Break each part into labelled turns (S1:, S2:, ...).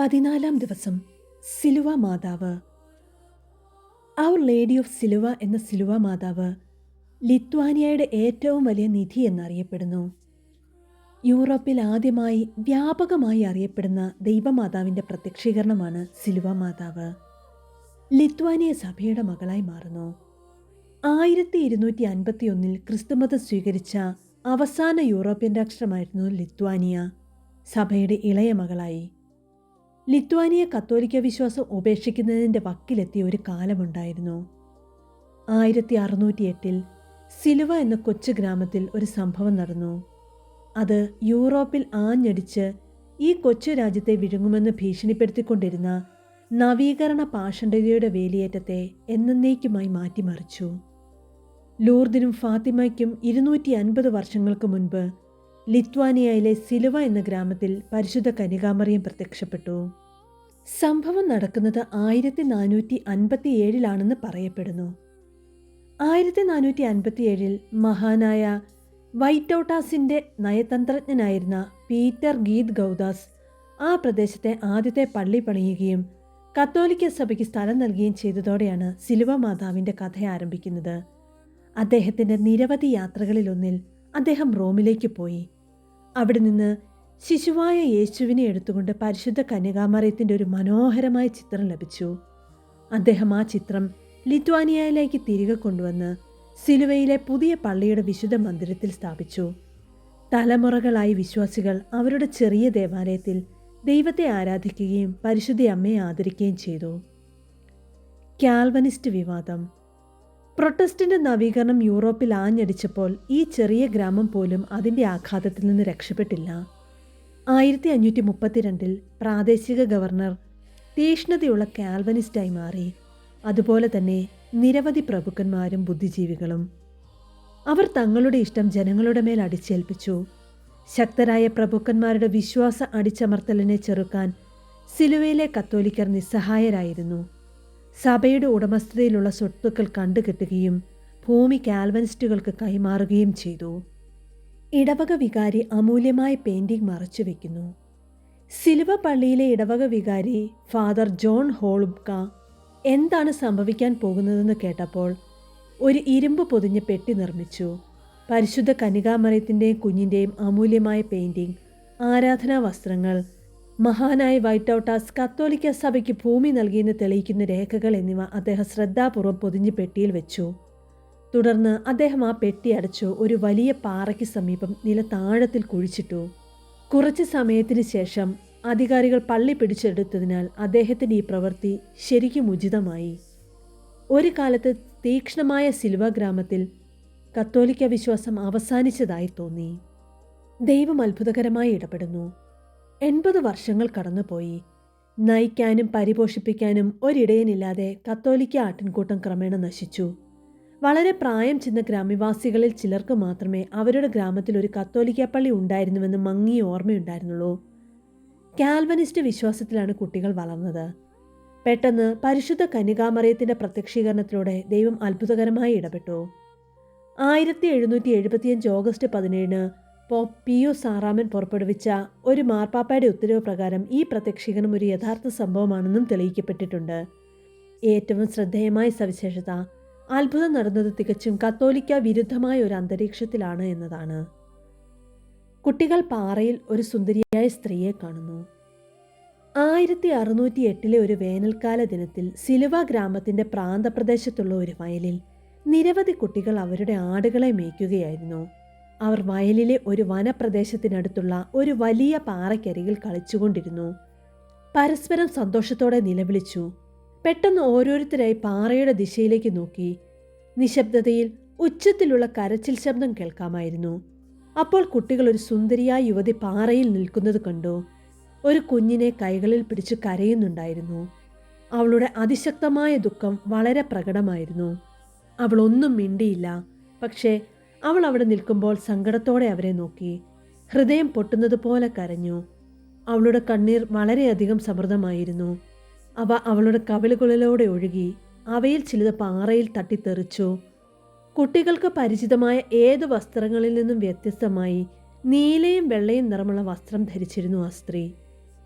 S1: പതിനാലാം ദിവസം സിലുവ മാതാവ്. ഔർ ലേഡി ഓഫ് സിലുവ എന്ന സിലുവ മാതാവ് ലിത്വാനിയയുടെ ഏറ്റവും വലിയ നിധി എന്നറിയപ്പെടുന്നു. യൂറോപ്പിൽ ആദ്യമായി വ്യാപകമായി അറിയപ്പെടുന്ന ദൈവമാതാവിന്റെ പ്രത്യക്ഷീകരണമാണ് സിലുവ മാതാവ്. ലിത്വാനിയ സഭയുടെ മകളായി മാറുന്നു. ആയിരത്തി ഇരുന്നൂറ്റി അൻപത്തി ഒന്നിൽ ക്രിസ്തുമതം സ്വീകരിച്ച അവസാന യൂറോപ്യൻ രാഷ്ട്രമായിരുന്നു ലിത്വാനിയ. സഭയുടെ ഇളയ മകളായി. ലിത്വാനിയ കത്തോലിക്ക വിശ്വാസം ഉപേക്ഷിക്കുന്നതിന്റെ വക്കിലെത്തിയ ഒരു കാലമുണ്ടായിരുന്നു. ആയിരത്തി അറുന്നൂറ്റി എട്ടിൽ സിലുവ എന്ന കൊച്ചു ഗ്രാമത്തിൽ ഒരു സംഭവം നടന്നു. അത് യൂറോപ്പിൽ ആഞ്ഞടിച്ച് ഈ കൊച്ചു രാജ്യത്തെ വിഴുങ്ങുമെന്ന് ഭീഷണിപ്പെടുത്തിക്കൊണ്ടിരുന്ന നവീകരണ പാഷണ്ഡതയുടെ വേലിയേറ്റത്തെ എന്നേക്കുമായി മാറ്റിമറിച്ചു. ലൂർദിനും ഫാത്തിമയ്ക്കും ഇരുന്നൂറ്റി അൻപത് വർഷങ്ങൾക്ക് മുൻപ് ലിത്വാനിയയിലെ സിലുവ എന്ന ഗ്രാമത്തിൽ പരിശുദ്ധ കനികാമറിയം പ്രത്യക്ഷപ്പെട്ടു. സംഭവം നടക്കുന്നത് ആയിരത്തി നാനൂറ്റി അൻപത്തി ഏഴിലാണെന്ന് പറയപ്പെടുന്നു. ആയിരത്തി നാനൂറ്റി അൻപത്തി ഏഴിൽ മഹാനായ വൈറ്റൗട്ടാസിന്റെ നയതന്ത്രജ്ഞനായിരുന്ന പീറ്റർ ഗീത് ഗൗദാസ് ആ പ്രദേശത്തെ ആദ്യത്തെ പള്ളി പണിയുകയും കത്തോലിക്ക സഭയ്ക്ക് സ്ഥലം നൽകുകയും ചെയ്തതോടെയാണ് സിലുവ മാതാവിന്റെ കഥ ആരംഭിക്കുന്നത്. അദ്ദേഹത്തിന്റെ നിരവധി യാത്രകളിലൊന്നിൽ അദ്ദേഹം റോമിലേക്ക് പോയി. അവിടെ നിന്ന് ശിശുവായ യേശുവിനെ എടുത്തുകൊണ്ട് പരിശുദ്ധ കന്യകാമറയത്തിന്റെ ഒരു മനോഹരമായ ചിത്രം ലഭിച്ചു. അദ്ദേഹം ആ ചിത്രം ലിത്വാനിയയിലേക്ക് തിരികെ കൊണ്ടുവന്ന് സിലുവയിലെ പുതിയ പള്ളിയുടെ വിശുദ്ധ മന്ദിരത്തിൽ സ്ഥാപിച്ചു. തലമുറകളായി വിശ്വാസികൾ അവരുടെ ചെറിയ ദേവാലയത്തിൽ ദൈവത്തെ ആരാധിക്കുകയും പരിശുദ്ധ അമ്മയെ ആദരിക്കുകയും ചെയ്തു. കാൽവനിസ്റ്റ് വിവാദം പ്രൊട്ടസ്റ്റന്റ് നവീകരണം യൂറോപ്പിൽ ആഞ്ഞടിച്ചപ്പോൾ ഈ ചെറിയ ഗ്രാമം പോലും അതിന്റെ ആഘാതത്തിൽ നിന്ന് രക്ഷപ്പെട്ടില്ല. ആയിരത്തി അഞ്ഞൂറ്റി മുപ്പത്തിരണ്ടിൽ പ്രാദേശിക ഗവർണർ തീഷ്ണതയുള്ള കാൽവനിസ്റ്റായി മാറി. അതുപോലെ തന്നെ നിരവധി പ്രഭുക്കന്മാരും ബുദ്ധിജീവികളും. അവർ തങ്ങളുടെ ഇഷ്ടം ജനങ്ങളുടെ മേൽ അടിച്ചേൽപ്പിച്ചു. ശക്തരായ പ്രഭുക്കന്മാരുടെ വിശ്വാസ അടിച്ചമർത്തലിനെ ചെറുക്കാൻ സിലുവയിലെ കത്തോലിക്കർ നിസ്സഹായരായിരുന്നു. സഭയുടെ ഉടമസ്ഥതയിലുള്ള സ്വത്തുക്കൾ കണ്ടുകെട്ടുകയും ഭൂമി കാൽവനിസ്റ്റുകൾക്ക് കൈമാറുകയും ചെയ്തു. ഇടവക വികാരി അമൂല്യമായ പെയിന്റിംഗ് മറച്ചു വയ്ക്കുന്നു സിലുവ പള്ളിയിലെ ഇടവക വികാരി ഫാദർ ജോൺ ഹോൾബ്ക എന്താണ് സംഭവിക്കാൻ പോകുന്നതെന്ന് കേട്ടപ്പോൾ ഒരു ഇരുമ്പ് പൊതിഞ്ഞ പെട്ടി നിർമ്മിച്ചു. പരിശുദ്ധ കനികാമറയത്തിന്റെയും കുഞ്ഞിന്റെയും അമൂല്യമായ പെയിന്റിംഗ് ആരാധനാ വസ്ത്രങ്ങൾ മഹാനായ വൈറ്റ് ഔട്ടാസ് കത്തോലിക്ക സഭയ്ക്ക് ഭൂമി നൽകിയെന്ന് തെളിയിക്കുന്ന രേഖകൾ എന്നിവ അദ്ദേഹം ശ്രദ്ധാപൂർവം പൊതിഞ്ഞ് പെട്ടിയിൽ വെച്ചു. തുടർന്ന് അദ്ദേഹം ആ പെട്ടി അടച്ചു ഒരു വലിയ പാറയ്ക്ക് സമീപം നിലത്താഴത്തിൽ കുഴിച്ചിട്ടു. കുറച്ച് സമയത്തിന് ശേഷം അധികാരികൾ പള്ളി പിടിച്ചെടുത്തതിനാൽ അദ്ദേഹത്തിന്റെ ഈ പ്രവൃത്തി ശരിക്കും ഉചിതമായി. ഒരു കാലത്ത് തീക്ഷ്ണമായ സിൽവ ഗ്രാമത്തിൽ കത്തോലിക്ക വിശ്വാസം അവസാനിച്ചതായി തോന്നി. ദൈവം അത്ഭുതകരമായി ഇടപെടുന്നു. എൺപത് വർഷങ്ങൾ കടന്നുപോയി. നയിക്കാനും പരിപോഷിപ്പിക്കാനും ഒരിടയനില്ലാതെ കത്തോലിക്ക ആട്ടിൻകൂട്ടം ക്രമേണ നശിച്ചു. വളരെ പ്രായം ചെന്ന ഗ്രാമവാസികളിൽ ചിലർക്ക് മാത്രമേ അവരുടെ ഗ്രാമത്തിൽ ഒരു കത്തോലിക്ക പള്ളി ഉണ്ടായിരുന്നുവെന്ന് മങ്ങി ഓർമ്മയുണ്ടായിരുന്നുള്ളൂ. കാൽവനിസ്റ്റ് വിശ്വാസത്തിലാണ് കുട്ടികൾ വളർന്നത്. പെട്ടെന്ന് പരിശുദ്ധ കന്യകാമറയത്തിന്റെ പ്രത്യക്ഷീകരണത്തിലൂടെ ദൈവം അത്ഭുതകരമായി ഇടപെട്ടു. ആയിരത്തി എഴുന്നൂറ്റി എഴുപത്തിയഞ്ച് ഓഗസ്റ്റ് പതിനേഴിന് പോപ്പ് യു സാറാമൻ പുറപ്പെടുവിച്ച ഒരു മാർപ്പാപ്പയുടെ ഉത്തരവ് പ്രകാരം ഈ പ്രത്യക്ഷീകരണം ഒരു യഥാർത്ഥ സംഭവമാണെന്നും തെളിയിക്കപ്പെട്ടിട്ടുണ്ട്. ഏറ്റവും ശ്രദ്ധേയമായ സവിശേഷത അത്ഭുതം നടന്നത് തികച്ചും കത്തോലിക്ക വിരുദ്ധമായ ഒരു അന്തരീക്ഷത്തിലാണ് എന്നതാണ്. കുട്ടികൾ പാറയിൽ ഒരു സുന്ദരിയായ സ്ത്രീയെ കാണുന്നു. ആയിരത്തി അറുന്നൂറ്റി എട്ടിലെ ഒരു വേനൽക്കാല ദിനത്തിൽ സിലുവ ഗ്രാമത്തിന്റെ പ്രാന്തപ്രദേശത്തുള്ള ഒരു വയലിൽ നിരവധി കുട്ടികൾ അവരുടെ ആടുകളെ മേയ്ക്കുകയായിരുന്നു. അവർ വയലിലെ ഒരു വനപ്രദേശത്തിനടുത്തുള്ള ഒരു വലിയ പാറയ്ക്കരികിൽ കളിച്ചുകൊണ്ടിരുന്നു. പരസ്പരം സന്തോഷത്തോടെ നിലവിളിച്ചു. പെട്ടെന്ന് ഓരോരുത്തരായി പാറയുടെ ദിശയിലേക്ക് നോക്കി. നിശബ്ദതയിൽ ഉച്ചത്തിലുള്ള കരച്ചിൽ ശബ്ദം കേൾക്കാമായിരുന്നു. അപ്പോൾ കുട്ടികൾ ഒരു സുന്ദരിയായ യുവതി പാറയിൽ നിൽക്കുന്നത് കണ്ടു. ഒരു കുഞ്ഞിനെ കൈകളിൽ പിടിച്ച് കരയുന്നുണ്ടായിരുന്നു. അവളുടെ അതിശക്തമായ ദുഃഖം വളരെ പ്രകടമായിരുന്നു. അവളൊന്നും മിണ്ടിയില്ല. പക്ഷേ അവൾ അവിടെ നിൽക്കുമ്പോൾ സങ്കടത്തോടെ അവരെ നോക്കി. ഹൃദയം പൊട്ടുന്നത് പോലെ കരഞ്ഞു. അവളുടെ കണ്ണീർ വളരെയധികം സമൃദ്ധമായിരുന്നു. അവ അവളുടെ കവിളുകളിലൂടെ ഒഴുകി അവയിൽ ചിലത് പാറയിൽ തട്ടിത്തെറിച്ചു. കുട്ടികൾക്ക് പരിചിതമായ ഏത് വസ്ത്രങ്ങളിൽ നിന്നും വ്യത്യസ്തമായി നീലയും വെള്ളയും നിറമുള്ള വസ്ത്രം ധരിച്ചിരുന്നു ആ സ്ത്രീ.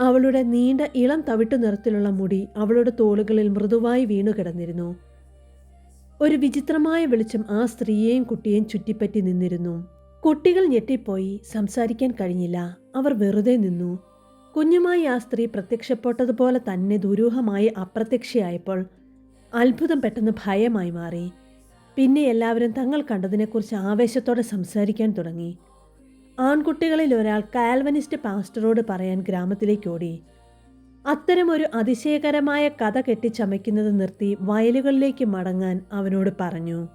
S1: അവളുടെ നീണ്ട ഇളം തവിട്ടു നിറത്തിലുള്ള മുടി അവളുടെ തോളുകളിൽ മൃദുവായി വീണുകിടന്നിരുന്നു. ഒരു വിചിത്രമായ വെളിച്ചം ആ സ്ത്രീയെയും കുട്ടിയെയും ചുറ്റിപ്പറ്റി നിന്നിരുന്നു. കുട്ടികൾ ഞെട്ടിപ്പോയി. സംസാരിക്കാൻ കഴിഞ്ഞില്ല. അവർ വെറുതെ നിന്നു. കുഞ്ഞുമായി ആ സ്ത്രീ പ്രത്യക്ഷപ്പെട്ടതുപോലെ തന്നെ ദുരൂഹമായി അപ്രത്യക്ഷയായപ്പോൾ അത്ഭുതം പെട്ടെന്ന് ഭയമായി മാറി. പിന്നെ എല്ലാവരും തങ്ങൾ കണ്ടതിനെക്കുറിച്ച് ആവേശത്തോടെ സംസാരിക്കാൻ തുടങ്ങി. ആൺകുട്ടികളിൽ ഒരാൾ കാൽവനിസ്റ്റ് പാസ്റ്ററോട് പറയാൻ ഗ്രാമത്തിലേക്ക് ഓടി. അത്തരമൊരു അതിശയകരമായ കഥ കെട്ടിച്ചമയ്ക്കുന്നത് നിർത്തി വയലുകളിലേക്ക് മടങ്ങാൻ അവനോട് പറഞ്ഞു.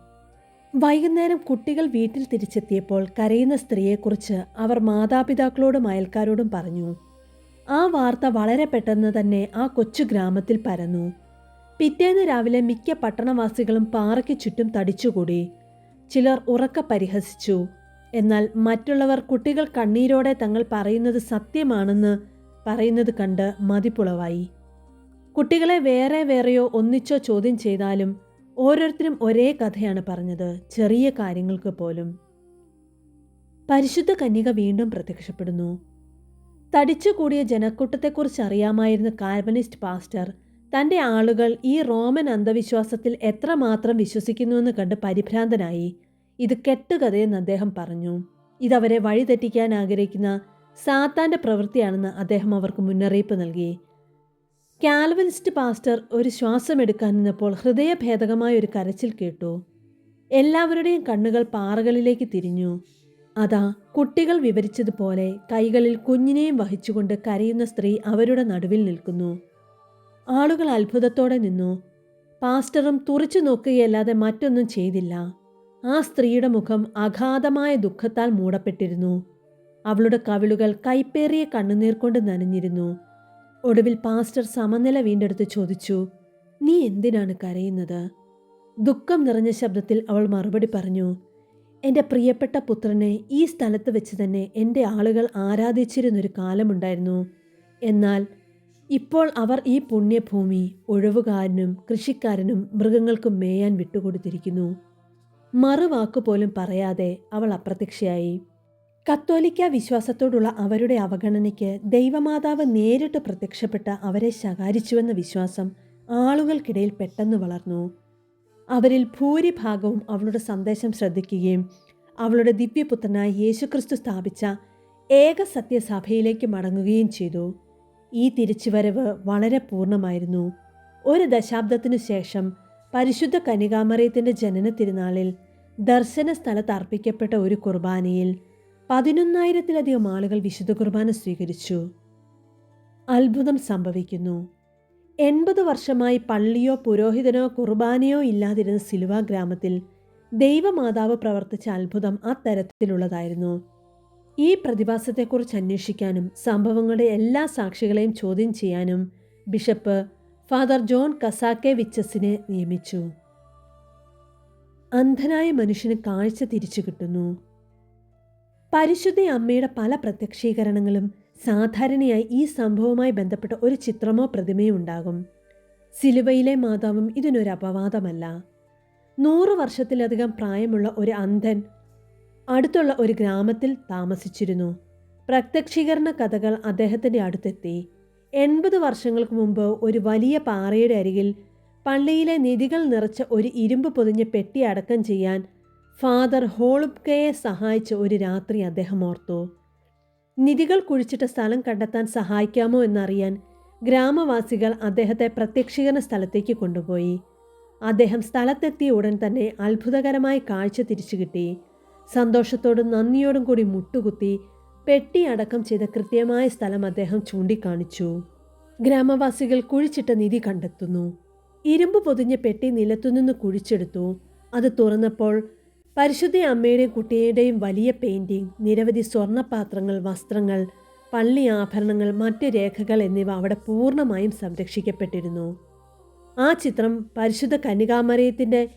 S1: വൈകുന്നേരം കുട്ടികൾ വീട്ടിൽ തിരിച്ചെത്തിയപ്പോൾ കരയുന്ന സ്ത്രീയെക്കുറിച്ച് അവർ മാതാപിതാക്കളോടും അയൽക്കാരോടും പറഞ്ഞു. ആ വാർത്ത വളരെ പെട്ടെന്ന് തന്നെ ആ കൊച്ചു ഗ്രാമത്തിൽ പരന്നു. പിറ്റേന്ന് രാവിലെ മിക്ക പട്ടണവാസികളും പാറയ്ക്ക് ചുറ്റും തടിച്ചുകൂടി. ചിലർ ഉറക്ക പരിഹസിച്ചു. എന്നാൽ മറ്റുള്ളവർ കുട്ടികൾ കണ്ണീരോടെ തങ്ങൾ പറയുന്നത് സത്യമാണെന്ന് പറയുന്നത് കണ്ട് മതിപ്പുളവായി. കുട്ടികളെ വേറെ വേറെയോ ഒന്നിച്ചോ ചോദ്യം ചെയ്താലും ഓരോരുത്തരും ഒരേ കഥയാണ് പറഞ്ഞത് ചെറിയ കാര്യങ്ങൾക്ക് പോലും. പരിശുദ്ധ കന്യക വീണ്ടും പ്രത്യക്ഷപ്പെടുന്നു. തടിച്ചുകൂടിയ ജനക്കൂട്ടത്തെക്കുറിച്ച് അറിയാമായിരുന്ന കാർബനിസ്റ്റ് പാസ്റ്റർ തന്റെ ആളുകൾ ഈ റോമൻ അന്ധവിശ്വാസത്തിൽ എത്രമാത്രം വിശ്വസിക്കുന്നുവെന്ന് കണ്ട് പരിഭ്രാന്തനായി. ഇത് കെട്ടുകഥയെന്ന് അദ്ദേഹം പറഞ്ഞു. ഇതവരെ വഴിതെറ്റിക്കാൻ ആഗ്രഹിക്കുന്ന സാത്താന്റെ പ്രവൃത്തിയാണെന്ന് അദ്ദേഹം അവർക്ക് മുന്നറിയിപ്പ് നൽകി. കാൽവനിസ്റ്റ് പാസ്റ്റർ ഒരു ശ്വാസമെടുക്കാൻ നിന്നപ്പോൾ ഹൃദയഭേദകമായ ഒരു കരച്ചിൽ കേട്ടു. എല്ലാവരുടെയും കണ്ണുകൾ പാറകളിലേക്ക് തിരിഞ്ഞു. അതാ കുട്ടികൾ വിവരിച്ചതുപോലെ കൈകളിൽ കുഞ്ഞിനെയും വഹിച്ചുകൊണ്ട് കരയുന്ന സ്ത്രീ അവരുടെ നടുവിൽ നിൽക്കുന്നു. ആളുകൾ അത്ഭുതത്തോടെ നിന്നു. പാസ്റ്ററും തുറച്ചു നോക്കുകയല്ലാതെ മറ്റൊന്നും ചെയ്തില്ല. ആ സ്ത്രീയുടെ മുഖം അഗാധമായ ദുഃഖത്താൽ മൂടപ്പെട്ടിരുന്നു. അവളുടെ കവിളുകൾ കൈപ്പേറിയ കണ്ണുനീർ കൊണ്ട് നനഞ്ഞിരുന്നു. ഒടുവിൽ പാസ്റ്റർ സമനില വീണ്ടെടുത്ത് ചോദിച്ചു നീ എന്തിനാണ് കരയുന്നത്? ദുഃഖം നിറഞ്ഞ ശബ്ദത്തിൽ അവൾ മറുപടി പറഞ്ഞു എന്റെ പ്രിയപ്പെട്ട പുത്രനെ ഈ സ്ഥലത്ത് വെച്ച് തന്നെ എന്റെ ആളുകൾ ആരാധിച്ചിരുന്നൊരു കാലമുണ്ടായിരുന്നു. എന്നാൽ ഇപ്പോൾ അവർ ഈ പുണ്യഭൂമി ഒഴിവുകാരനും കൃഷിക്കാരനും മൃഗങ്ങൾക്കും മേയാൻ വിട്ടുകൊടുത്തിരിക്കുന്നു. മറുവാക്കു പോലും പറയാതെ അവൾ അപ്രത്യക്ഷയായി. കത്തോലിക്ക വിശ്വാസത്തോടുള്ള അവരുടെ അവഗണനയ്ക്ക് ദൈവമാതാവ് നേരിട്ട് പ്രത്യക്ഷപ്പെട്ട് അവരെ ശകാരിച്ചുവെന്ന വിശ്വാസം ആളുകൾക്കിടയിൽ പെട്ടെന്ന് വളർന്നു. അവരിൽ ഭൂരിഭാഗവും അവളുടെ സന്ദേശം ശ്രദ്ധിക്കുകയും അവളുടെ ദിവ്യപുത്രനായ യേശുക്രിസ്തു സ്ഥാപിച്ച ഏക സത്യസഭയിലേക്ക് മടങ്ങുകയും ചെയ്തു. ഈ തിരിച്ചുവരവ് വളരെ പൂർണമായിരുന്നു. ഒരു ദശാബ്ദത്തിനു ശേഷം പരിശുദ്ധ കനികാമറയത്തിന്റെ ജനന തിരുനാളിൽ ദർശന സ്ഥലത്ത് അർപ്പിക്കപ്പെട്ട ഒരു കുർബാനയിൽ പതിനൊന്നായിരത്തിലധികം ആളുകൾ വിശുദ്ധ കുർബാന സ്വീകരിച്ചു. അത്ഭുതം സംഭവിക്കുന്നു. എൺപത് വർഷമായി പള്ളിയോ പുരോഹിതനോ കുർബാനയോ ഇല്ലാതിരുന്ന സിലുവ ഗ്രാമത്തിൽ ദൈവമാതാവ് പ്രവർത്തിച്ച അത്ഭുതം അത്തരത്തിലുള്ളതായിരുന്നു ഈ പ്രതിഭാസത്തെക്കുറിച്ച് അന്വേഷിക്കാനും സംഭവങ്ങളുടെ എല്ലാ സാക്ഷികളെയും ചോദ്യം ചെയ്യാനും ബിഷപ്പ് ഫാദർ ജോൺ കസാക്കെ വിച്ചസിനെ നിയമിച്ചു. അന്ധനായ മനുഷ്യന് കാഴ്ച തിരിച്ചു കിട്ടുന്നു. പരിശുദ്ധ അമ്മയുടെ പല പ്രത്യക്ഷീകരണങ്ങളും സാധാരണയായി ഈ സംഭവവുമായി ബന്ധപ്പെട്ട ഒരു ചിത്രമോ പ്രതിമയോ ഉണ്ടാകും. സിലുവയിലെ മാതാവും ഇതിനൊരു അപവാദമല്ല. നൂറ് വർഷത്തിലധികം പ്രായമുള്ള ഒരു അന്ധൻ അടുത്തുള്ള ഒരു ഗ്രാമത്തിൽ താമസിച്ചിരുന്നു. പ്രത്യക്ഷീകരണ കഥകൾ അദ്ദേഹത്തിന്റെ അടുത്തെത്തി. എൺപത് വർഷങ്ങൾക്ക് മുമ്പ് ഒരു വലിയ പാറയുടെ അരികിൽ പള്ളിയിലെ നിധികൾ നിറച്ച ഒരു ഇരുമ്പ് പൊതിഞ്ഞ പെട്ടി അടക്കം ചെയ്യാൻ ഫാദർ ഹോളുബ്കയെ സഹായിച്ച ഒരു രാത്രി അദ്ദേഹം ഓർത്തു. നിധികൾ കുഴിച്ചിട്ട സ്ഥലം കണ്ടെത്താൻ സഹായിക്കാമോ എന്നറിയാൻ ഗ്രാമവാസികൾ അദ്ദേഹത്തെ പ്രത്യക്ഷീകരണ സ്ഥലത്തേക്ക് കൊണ്ടുപോയി. അദ്ദേഹം സ്ഥലത്തെത്തിയ ഉടൻ തന്നെ അത്ഭുതകരമായ കാഴ്ച തിരിച്ചു കിട്ടി. സന്തോഷത്തോടും നന്ദിയോടും കൂടി മുട്ടുകുത്തി പെട്ടി അടക്കം ചെയ്ത കൃത്യമായ സ്ഥലം അദ്ദേഹം ചൂണ്ടിക്കാണിച്ചു. ഗ്രാമവാസികൾ കുഴിച്ചിട്ട നിധി കണ്ടെത്തുന്നു. ഇരുമ്പ് പൊതിഞ്ഞ പെട്ടി നിലത്തുനിന്ന് കുഴിച്ചെടുത്തു. അത് തുറന്നപ്പോൾ പരിശുദ്ധ അമ്മയുടെയും കുട്ടിയുടെയും വലിയ പെയിന്റിംഗ് നിരവധി സ്വർണപാത്രങ്ങൾ വസ്ത്രങ്ങൾ പള്ളി ആഭരണങ്ങൾ മറ്റ് രേഖകൾ എന്നിവ അവിടെ പൂർണമായും സംരക്ഷിക്കപ്പെട്ടിരുന്നു. ആ ചിത്രം പരിശുദ്ധ കന്യകാമരയത്തിന്റെ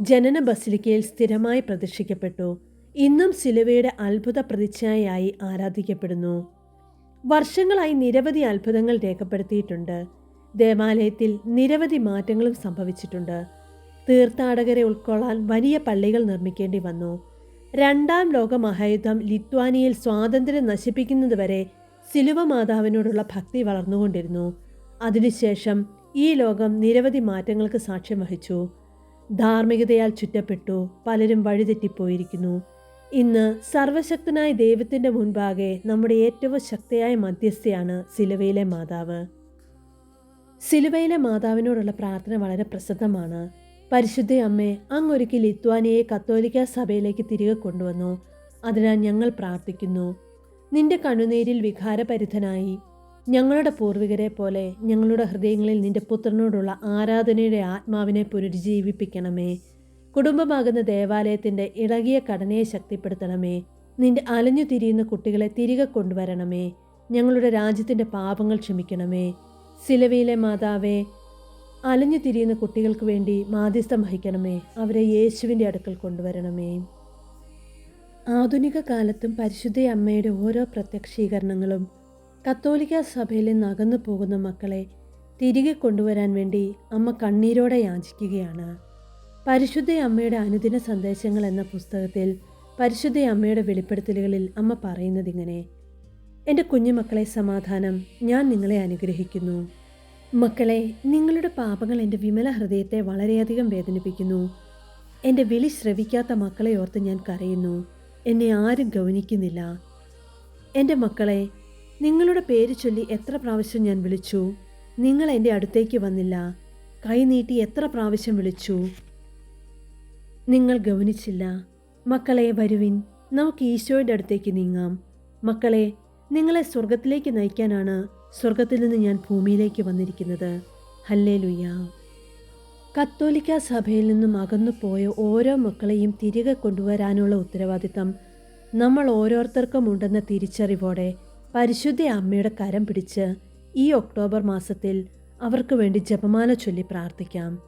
S1: ജനന ബസിലിക്കയിൽ സ്ഥിരമായി പ്രദർശിക്കപ്പെട്ടു. ഇന്നും സിലുവയുടെ അത്ഭുത പ്രതിച്ഛായയായി ആരാധിക്കപ്പെടുന്നു. വർഷങ്ങളായി നിരവധി അത്ഭുതങ്ങൾ രേഖപ്പെടുത്തിയിട്ടുണ്ട്. ദേവാലയത്തിൽ നിരവധി മാറ്റങ്ങളും സംഭവിച്ചിട്ടുണ്ട്. തീർത്ഥാടകരെ ഉൾക്കൊള്ളാൻ വലിയ പള്ളികൾ നിർമ്മിക്കേണ്ടി വന്നു. രണ്ടാം ലോക മഹായുദ്ധം ലിത്വാനിയയിൽ സ്വാതന്ത്ര്യം നശിപ്പിക്കുന്നതുവരെ സിലുവ മാതാവിനോടുള്ള ഭക്തി വളർന്നുകൊണ്ടിരുന്നു. അതിനുശേഷം ഈ ലോകം നിരവധി മാറ്റങ്ങൾക്ക് സാക്ഷ്യം വഹിച്ചു. ധാർമ്മികതയാൽ ചുറ്റപ്പെട്ടു പലരും വഴിതെറ്റിപ്പോയിരിക്കുന്നു. ഇന്ന് സർവശക്തനായ ദൈവത്തിന്റെ മുൻപാകെ നമ്മുടെ ഏറ്റവും ശക്തിയായ മധ്യസ്ഥയാണ് സിലുവയിലെ മാതാവ്. സിലുവയിലെ മാതാവിനോടുള്ള പ്രാർത്ഥന വളരെ പ്രസിദ്ധമാണ്. പരിശുദ്ധ അമ്മേ അങ്ങൊരുക്കി ലിത്വാനിയെ കത്തോലിക്ക സഭയിലേക്ക് തിരികെ കൊണ്ടുവന്നു. അതിനാൽ ഞങ്ങൾ പ്രാർത്ഥിക്കുന്നു. നിന്റെ കണ്ണുനീരിൽ വികാരപരിധനായി. ഞങ്ങളുടെ പൂർവികരെ പോലെ ഞങ്ങളുടെ ഹൃദയങ്ങളിൽ നിന്റെ പുത്രനോടുള്ള ആരാധനയുടെ ആത്മാവിനെ പുനരുജ്ജീവിപ്പിക്കണമേ. കുടുംബമാകുന്ന ദേവാലയത്തിന്റെ ഇളകിയ ഘടനയെ ശക്തിപ്പെടുത്തണമേ. നിന്റെ അലഞ്ഞു തിരിയുന്ന കുട്ടികളെ തിരികെ കൊണ്ടുവരണമേ. ഞങ്ങളുടെ രാജ്യത്തിന്റെ പാപങ്ങൾ ക്ഷമിക്കണമേ. സിലവിയിലെ മാതാവേ അലഞ്ഞു തിരിയുന്ന കുട്ടികൾക്ക് വേണ്ടി മാധ്യസ്ഥം വഹിക്കണമേ. അവരെ യേശുവിന്റെ അടുക്കൽ കൊണ്ടുവരണമേ. ആധുനിക കാലത്തും പരിശുദ്ധ അമ്മയുടെ ഓരോ പ്രത്യക്ഷീകരണങ്ങളും കത്തോലിക്ക സഭയിൽ നകന്നു പോകുന്ന മക്കളെ തിരികെ കൊണ്ടുവരാൻ വേണ്ടി അമ്മ കണ്ണീരോടെ യാചിക്കുകയാണ്. പരിശുദ്ധ അമ്മയുടെ അനുദിന സന്ദേശങ്ങൾ എന്ന പുസ്തകത്തിൽ പരിശുദ്ധ അമ്മയുടെ വെളിപ്പെടുത്തലുകളിൽ അമ്മ പറയുന്നതിങ്ങനെ എന്റെ കുഞ്ഞുമക്കളെ സമാധാനം. ഞാൻ നിങ്ങളെ അനുഗ്രഹിക്കുന്നു. മക്കളെ നിങ്ങളുടെ പാപങ്ങൾ എന്റെ വിമല ഹൃദയത്തെ വളരെയധികം വേദനിപ്പിക്കുന്നു. എന്റെ വിളി ശ്രവിക്കാത്ത മക്കളെ ഓർത്ത് ഞാൻ കരയുന്നു. എന്നെ ആരും ഗൗനിക്കുന്നില്ല. എന്റെ മക്കളെ നിങ്ങളുടെ പേര് ചൊല്ലി എത്ര പ്രാവശ്യം ഞാൻ വിളിച്ചു? നിങ്ങൾ എന്റെ അടുത്തേക്ക് വന്നില്ല. കൈനീട്ടി എത്ര പ്രാവശ്യം വിളിച്ചു? നിങ്ങൾ ഗൗനിച്ചില്ല. മക്കളെ വരുവിൻ നമുക്ക് ഈശോയുടെ അടുത്തേക്ക് നീങ്ങാം. മക്കളെ നിങ്ങളെ സ്വർഗത്തിലേക്ക് നയിക്കാനാണ് സ്വർഗത്തിൽ നിന്ന് ഞാൻ ഭൂമിയിലേക്ക് വന്നിരിക്കുന്നത്. ഹല്ലേ ലുയ്യ കത്തോലിക്ക സഭയിൽ നിന്നും അകന്നു പോയ ഓരോ മക്കളെയും തിരികെ കൊണ്ടുവരാനുള്ള ഉത്തരവാദിത്തം നമ്മൾ ഓരോരുത്തർക്കും ഉണ്ടെന്ന തിരിച്ചറിവോടെ പരിശുദ്ധ അമ്മയുടെ കരം പിടിച്ച് ഈ ഒക്ടോബർ മാസത്തിൽ അവർക്ക് വേണ്ടി ജപമാല ചൊല്ലി പ്രാർത്ഥിക്കാം.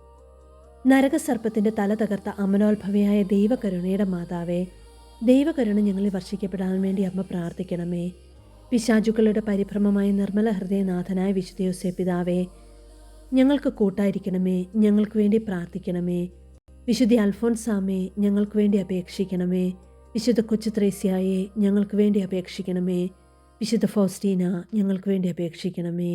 S1: നരകസർപ്പത്തിന്റെ തല തകർത്ത അമലോത്ഭവയായ ദൈവകരുണയുടെ മാതാവേ ദൈവകരുണ ഞങ്ങളിൽ വർഷിക്കപ്പെടാൻ വേണ്ടി അമ്മ പ്രാർത്ഥിക്കണമേ. പിശാചുക്കളുടെ പരിഭ്രമമായ നിർമ്മല ഹൃദയനാഥനായ വിശുദ്ധ പിതാവേ ഞങ്ങൾക്ക് കൂട്ടായിരിക്കണമേ ഞങ്ങൾക്ക് വേണ്ടി പ്രാർത്ഥിക്കണമേ. വിശുദ്ധ അൽഫോൻസാമേ ഞങ്ങൾക്ക് വേണ്ടി അപേക്ഷിക്കണമേ. വിശുദ്ധ കൊച്ചു ത്രേസ്യായെ ഞങ്ങൾക്ക് വേണ്ടി അപേക്ഷിക്കണമേ. വിശുദ്ധ ഫോസ്റ്റീന ഞങ്ങൾക്ക് വേണ്ടി അപേക്ഷിക്കണമേ.